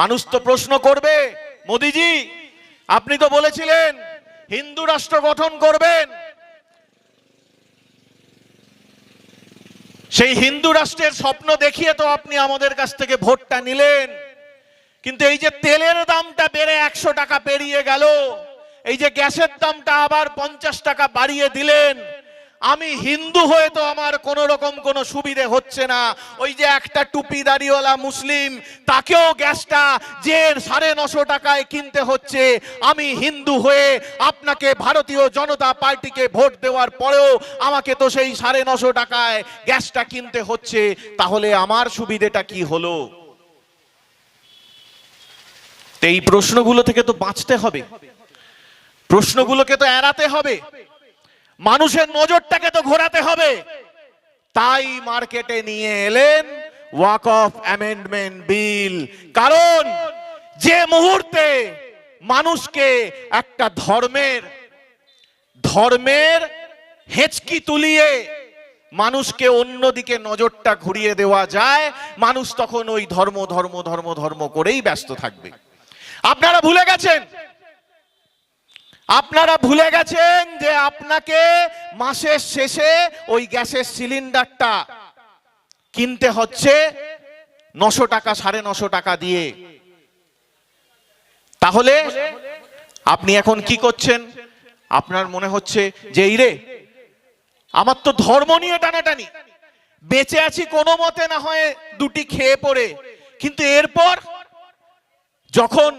মানুষ তো প্রশ্ন করবে, মোদিজি, আপনি তো বলেছিলেন হিন্দু রাষ্ট্র গঠন করবেন। সেই হিন্দু রাষ্ট্রের স্বপ্ন দেখিয়ে তো আপনি আমাদের কাছ থেকে ভোটটা নিলেন। কিন্তু এই যে তেলের দামটা বেড়ে একশো টাকা পেরিয়ে গেল, এই যে গ্যাসের দামটা আবার পঞ্চাশ টাকা বাড়িয়ে দিলেন আমি হিন্দু হয়ে তো আমার কোনো রকম কোনো সুবিধে হচ্ছে না। ওই যে একটা টুপি দাড়িওয়ালা মুসলিম, তাকেও গ্যাসটা যে সাড়ে নশো টাকায় কিনতে হচ্ছে। আমি হিন্দু হয়ে আপনাকে ভারতীয় জনতা পার্টিকে ভোট দেওয়ার পরেও আমাকে তো সেই সাড়ে নশো টাকায় গ্যাসটা কিনতে হচ্ছে। তাহলে আমার সুবিধেটা কি হলো? এই প্রশ্নগুলো থেকে তো বাঁচতে হবে। প্রশ্নগুলোকে তো এড়াতে হবে। মানুষের নজরটাকে তো ঘোরাতে হবে। তাই মার্কেটে নিয়ে এলেন ওয়াক অফ অ্যামেন্ডমেন্ট বিল। কারণ যে মুহূর্তে মানুষকে একটা ধর্মের ধর্মের হেঁচকি তুলিয়ে মানুষকে অন্যদিকে নজরটা ঘুরিয়ে দেওয়া যায়, মানুষ তখন ওই ধর্ম ধর্ম ধর্ম ধর্ম করেই ব্যস্ত থাকবে। আপনারা ভুলে গেছেন আপনারা ভুলে গেছেন যে আপনাকে মাসের শেষে ওই গ্যাসের সিলিন্ডারটা কিনতে হচ্ছে নশো টাকা, সাড়ে নশো টাকা দিয়ে। তাহলে আপনি এখন কি করছেন? আপনার মনে হচ্ছে যে এই রে আমার তো ধর্ম নিয়ে টানাটানি। বেঁচে আছি কোনো মতে না হয় দুটি খেয়ে পড়ে। কিন্তু এরপর যখন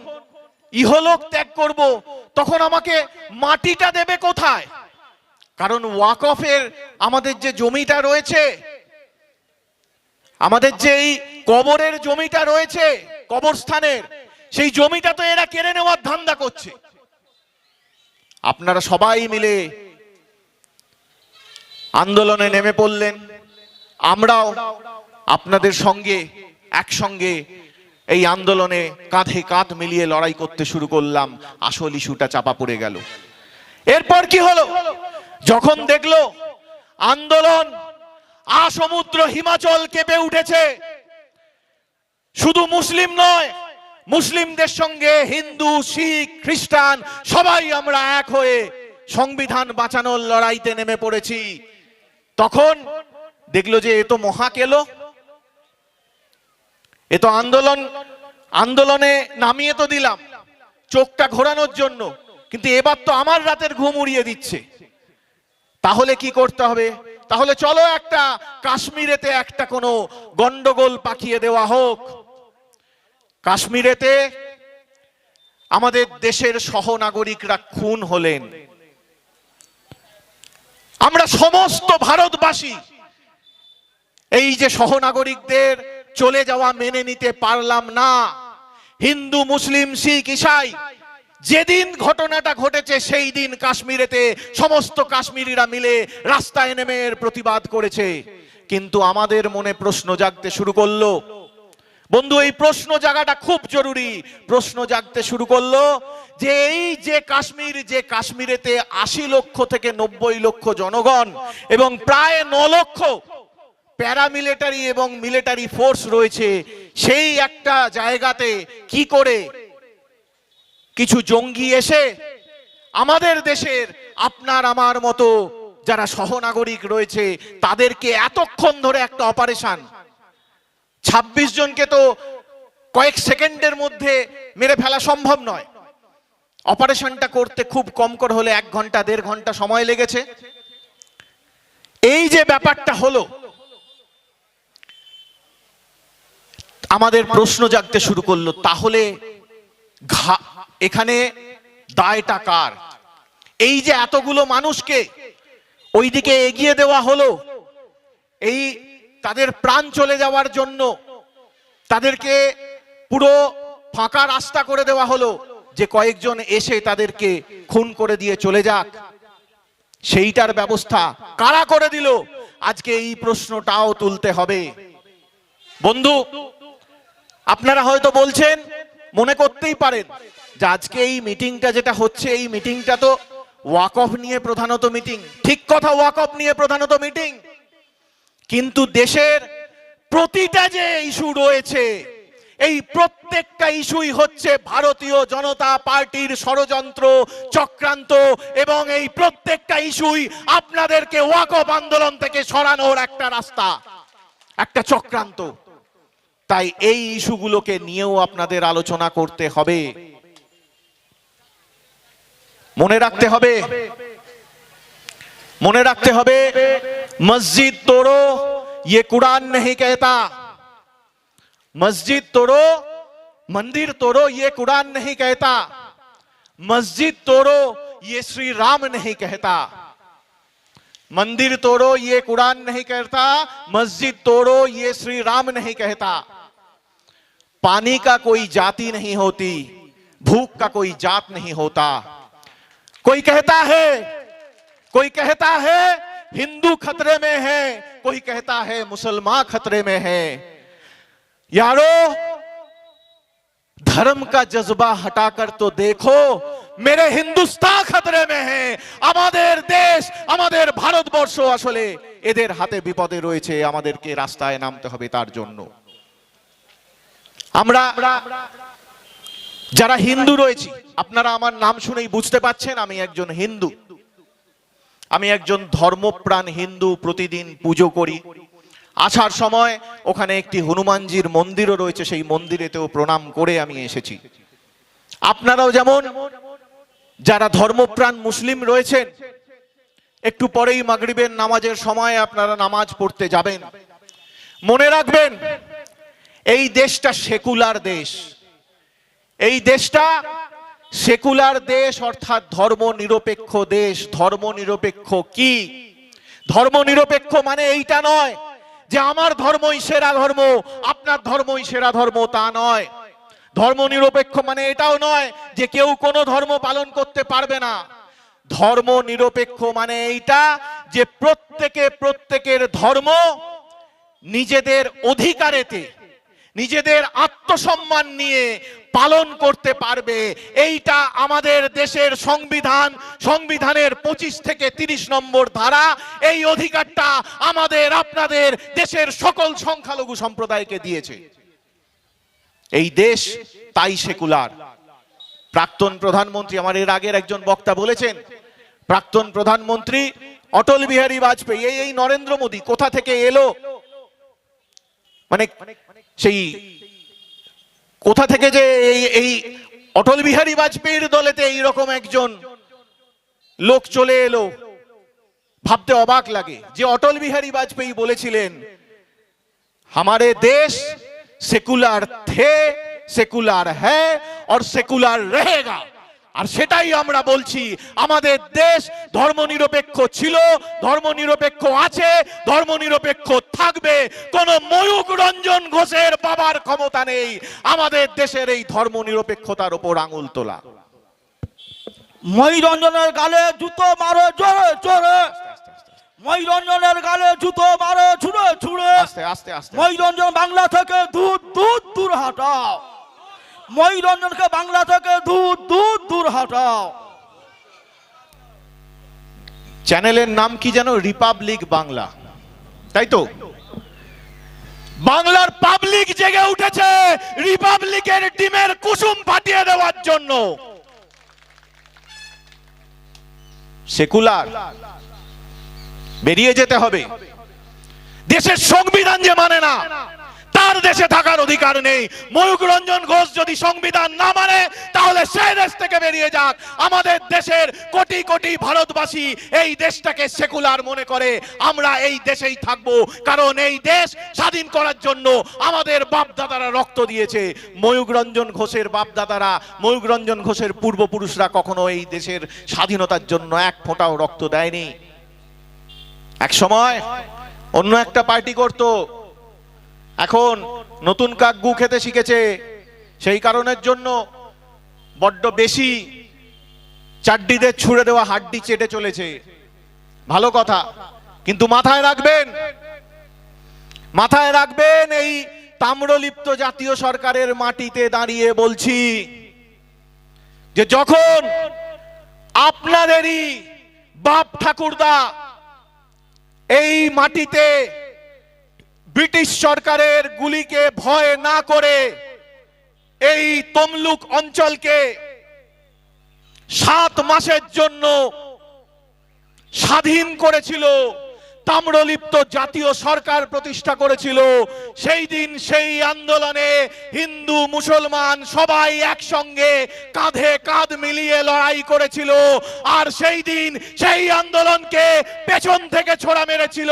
ইহলোক ত্যাগ করব, তখন আমাকে মাটিটা দেবে কোথায়? কারণ ওয়াকফের আমাদের যে জমিটা রয়েছে, আমাদের যে এই কবরের জমিটা রয়েছে, কবরস্থানের, সেই জমিটা তো এরা কেড়ে নেওয়ার ধান্দা করছে। আপনারা সবাই মিলে আন্দোলনে নেমে পড়লেন। আমরাও আপনাদের সঙ্গে একসঙ্গে এই আন্দোলনে কাঁধে কাঁধ মিলিয়ে লড়াই করতে শুরু করলাম। আসল ইস্যুটা চাপা পড়ে গেল। এরপর কি হলো? যখন দেখল আন্দোলন আসমুদ্র হিমাচল কেঁপে উঠেছে, শুধু মুসলিম নয়, মুসলিমদের সঙ্গে হিন্দু, শিখ, খ্রিস্টান, সবাই আমরা এক হয়ে সংবিধান বাঁচানোর লড়াইতে নেমে পড়েছি। তখন দেখল যে এ তো মহা কেলো এ তো আন্দোলন, আন্দোলনে নামিয়ে তো দিলাম, চোখটা ঘোরানোর জন্য, কিন্তু এবার তো আমার রাতের ঘুম উড়িয়ে দিচ্ছে। তাহলে কি করতে হবে? তাহলে চলো একটা কাশ্মীরেতে একটা কোনো গন্ডগোল পাকিয়ে দেওয়া হোক। কাশ্মীরেতে আমাদের দেশের সহনাগরিকরা খুন হলেন। আমরা সমস্ত ভারতবাসী, এই যে সহনাগরিকদের চলে যাওয়া মেনে নিতে পারলাম না। হিন্দু, মুসলিম, শিখ, ইসাই, যেদিন ঘটনাটা ঘটেছে সেই দিন কাশ্মীরেতে সমস্ত কাশ্মীরিরা মিলে রাস্তায় নেমে প্রতিবাদ করেছে। কিন্তু আমাদের মনে প্রশ্ন জাগতে শুরু করল। বন্ধু, এই প্রশ্ন জাগাটা খুব জরুরি। প্রশ্ন জাগতে শুরু করল যে এই যে কাশ্মীর, যে কাশ্মীরেতে আশি লক্ষ থেকে নব্বই লক্ষ জনগণ এবং প্রায় ন লক্ষ প্যারামিলিটারি এবং মিলিটারি ফোর্স রয়েছে, সেই একটা জায়গাতে কি করে কিছু জঙ্গি এসে আমাদের দেশের আপনার আমার মতো যারা সহনাগরিক রয়েছে, তাদেরকে এতক্ষণ ধরে একটা অপারেশন ছাব্বিশ জনকে তো কয়েক সেকেন্ডের মধ্যে মেরে ফেলা সম্ভব নয়। অপারেশনটা করতে খুব কম করে হলে এক ঘণ্টা, দেড় ঘণ্টা সময় লেগেছে। এই যে ব্যাপারটা হলো আমাদের প্রশ্ন জাগতে শুরু করল, তাহলে এখানে দায়টা কার? এই যে এতগুলো মানুষকে ওইদিকে এগিয়ে দেওয়া হলো, এই তাদের প্রাণ চলে যাওয়ার জন্য তাদেরকে পুরো ফাঁকা রাস্তা করে দেওয়া হলো যে কয়েকজন এসে তাদেরকে খুন করে দিয়ে চলে যাক। সেইটার ব্যবস্থা কারা করে দিল? আজকে এই প্রশ্নটাও তুলতে হবে। বন্ধু আপনারা হয়তো বলছেন, মনে করতেই পারেন যে আজকে এই মিটিংটা যেটা হচ্ছে, এই মিটিংটা তো ওয়াক অফ নিয়ে প্রধানত মিটিং। ঠিক কথা ওয়াক অফ নিয়ে প্রধানত মিটিং। কিন্তু দেশের প্রতিটা যে ইস্যু রয়েছে, এই প্রত্যেকটা ইস্যুই হচ্ছে ভারতীয় জনতা পার্টির ষড়যন্ত্র, চক্রান্ত এবং এই প্রত্যেকটা ইস্যুই আপনাদেরকে ওয়াকফ আন্দোলন থেকে সরানোর একটা রাস্তা, একটা চক্রান্ত। তাই এই ইস্যুগুলোকে নিয়েও আপনাদের আলোচনা করতে হবে মনে রাখতে হবে মনে রাখতে হবে মসজিদ তোড়ো ये कुरान नहीं कहता मस्जिद तोड़ो मंदिर तोड़ो ये कुरान नहीं कहता मस्जिद तोड़ो ये श्री राम नहीं कहता मंदिर तोड़ो ये कुरान नहीं कहता मस्जिद तोड़ो ये श्री राम नहीं कहता पानी का कोई जाति नहीं होती भूख का कोई जात नहीं होता कोई कहता है कोई कहता है हिंदू खतरे में है कोई कहता है मुसलमान खतरे में है यारो धर्म का जज्बा हटाकर तो देखो মেরে হিন্দুস্তান খতরে মে হে আমাদের দেশ আমাদের ভারতবর্ষ আসলে এদের হাতে বিপদে রয়েছে আমাদেরকে রাস্তায় নামতে হবে তার জন্য আমরা যারা হিন্দু রয়েছি, আপনারা আমার নাম শুনেই বুঝতে পাচ্ছেন আমি একজন হিন্দু। আমি একজন ধর্মপ্রাণ হিন্দু, প্রতিদিন পুজো করি। আসার সময় ওখানে একটি হনুমানজির মন্দিরও রয়েছে, সেই মন্দিরেতেও প্রণাম করে আমি এসেছি। আপনারাও যেমন, যারা ধর্মপ্রাণ মুসলিম রয়েছেন, একটু পরেই মাগরিবের নামাজের সময় আপনারা নামাজ পড়তে যাবেন। মনে রাখবেন এই দেশটা সেকুলার দেশ। এই দেশটা সেকুলার দেশ অর্থাৎ ধর্ম নিরপেক্ষ দেশ। ধর্ম নিরপেক্ষ কি? ধর্ম নিরপেক্ষ মানে এইটা নয় যে আমার ধর্মই সেরা ধর্ম, আপনার ধর্মই সেরা ধর্ম, তা নয়। ধর্ম নিরপেক্ষ মানে এটাও নয় যে কেউ কোনো ধর্ম পালন করতে পারবে না। ধর্ম নিরপেক্ষ মানে এইটা যে প্রত্যেকে প্রত্যেকের ধর্ম নিজেদের অধিকারেতে নিজেদের আত্মসম্মান নিয়ে পালন করতে পারবে। এইটা আমাদের দেশের সংবিধান, সংবিধানের পঁচিশ থেকে তিরিশ নম্বর ধারা। এই অধিকারটা আমাদের, আপনাদের দেশের সকল সংখ্যালঘু সম্প্রদায়কে দিয়েছে। এই দেশ তাই সেকুলার। প্রাক্তন প্রধানমন্ত্রী, আমার এর আগের একজন বক্তা বলেছেন, প্রাক্তন প্রধানমন্ত্রী অটল বিহারী বাজপেয়ী, এই নরেন্দ্র মোদী কোথা থেকে এলো? মানে সেই কোথা থেকে যে এই এই অটল বিহারী বাজপেয়ীর দলেতে এইরকম একজন লোক চলে এলো ভাবতে অবাক লাগে যে অটল বিহারী বাজপেয়ী বলেছিলেন हमारे देश सेकुलर थे सेकुलर है और सेकुलर रहेगा আর সেটাই আমরা বলছি আমাদের দেশ ধর্মনিরপেক্ষ ছিল ধর্মনিরপেক্ষ আছে ধর্মনিরপেক্ষ থাকবে কোন ময়ূক রঞ্জন ঘোষের বাবার ক্ষমতা নেই আমাদের দেশের এই ধর্মনিরপেক্ষতার উপর আঙুল তোলা। মহিরঞ্জনের গালে জুতো মারো জোরে জোরে। মহিরঞ্জনের গালে জুতো মারো ছুড়ে ছুড়ে। আস্তে আস্তে আস্তে। মহিরঞ্জন বাংলা থেকে দূর দূর দূর হাটাও। মহিরঞ্জনকে বাংলা থেকে দূর দূর দূর হাটাও। চ্যানেলের নাম কি যেন? রিপাবলিক বাংলা। তাই তো? বাংলার পাবলিক জেগে উঠেছে রিপাবলিকের ডিমের কুসুম ফাটিয়ে দেওয়ার জন্য। সেকুলার। বেরিয়ে যেতে হবে। দেশের সংবিধান যে মানে না। তার দেশে থাকার অধিকার নেই। ময়ূক রঞ্জন ঘোষ যদি সংবিধান না মানে তাহলে সেই দেশ থেকে বেরিয়ে যাক। আমাদের দেশের কোটি কোটি ভারতবাসী এই দেশটাকে সেকুলার মনে করে। আমরা এই দেশেই থাকব। কারণ এই দেশ স্বাধীন করার জন্য আমাদের বাপদাদারা রক্ত দিয়েছে। ময়ূক রঞ্জন ঘোষের বাপদাদারা ময়ূক রঞ্জন ঘোষের পূর্বপুরুষরা কখনো এই দেশের স্বাধীনতার জন্য এক ফোঁটাও রক্ত দেয়নি। এক সময় অন্য একটা পার্টি করত। এখন নতুন কাক গু খেতে শিখেছে। সেই কারণের জন্য বড্ড বেশি চাড্ডিদের ছুড়ে দেওয়া হাড্ডি চেটে চলেছে। ভালো কথা। কিন্তু মাথায় রাখবেন মাথায় রাখবেন এই তাম্রলিপ্ত জাতীয় সরকারের মাটিতে দাঁড়িয়ে বলছি যে যখন আপনাদেরই বাপ ঠাকুরদা এই মাটিতে ব্রিটিশ সরকারের গুলিকে ভয় না করে এই তমলুক অঞ্চলকে সাত মাসের জন্য স্বাধীন করেছিল তাম্রলিপ্ত জাতীয় সরকার প্রতিষ্ঠা করেছিল। সেই দিন সেই আন্দোলনে হিন্দু, মুসলমান সবাই একসঙ্গে কাঁধে কাঁধ মিলিয়ে লড়াই করেছিল। আর সেই দিন সেই আন্দোলনকে পেছন থেকে ছোড়া মেরেছিল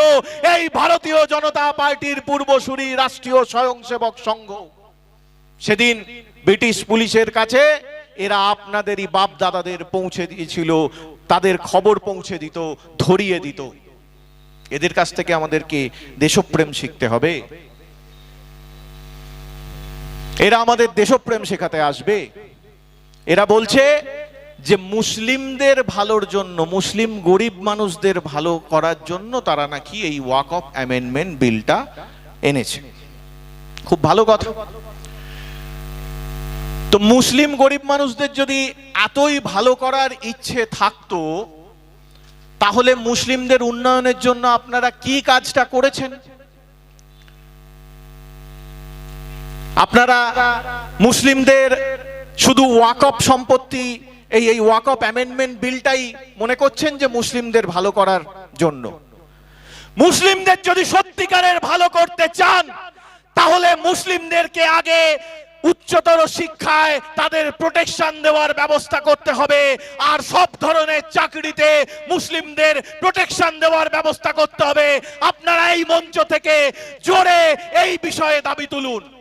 এই ভারতীয় জনতা পার্টির পূর্বসূরি রাষ্ট্রীয় স্বয়ংসেবক সংঘ। সেদিন ব্রিটিশ পুলিশের কাছে এরা আপনাদেরই বাপ দাদাদের পৌঁছে দিয়েছিল, তাদের খবর পৌঁছে দিত, ধরিয়ে দিত। এদের কাছ থেকে আমাদেরকে দেশপ্রেম শিখতে হবে। এরা আমাদের দেশপ্রেম শেখাতে আসবে। এরা বলছে যে মুসলিমদের ভালোর জন্য, মুসলিম গরিব মানুষদের ভালো করার জন্য তারা নাকি এই ওয়াক অফ অ্যামেন্ডমেন্ট বিলটা এনেছে। খুব ভালো কথা। তো মুসলিম গরিব মানুষদের যদি এতই ভালো করার ইচ্ছে থাকতো তাহলে মুসলিমদের উন্নয়নের জন্য আপনারা কি কাজটা করেছেন? আপনারা মুসলিমদের শুধু ওয়াকফ সম্পত্তি, এই এই ওয়াকফ অ্যামেন্ডমেন্ট বিলটাই মনে করছেন যে মুসলিমদের ভালো করার জন্য? মুসলিমদের যদি সত্যিকারের ভালো করতে চান, তাহলে মুসলিমদেরকে আগে উচ্চতর শিক্ষায় তাদের প্রোটেকশন দেওয়ার ব্যবস্থা করতে হবে। আর সব ধরনের চাকরিতে মুসলিমদের প্রোটেকশন দেওয়ার ব্যবস্থা করতে হবে। আপনারা এই মঞ্চ থেকে জোরে এই বিষয়ে দাবি তুলুন।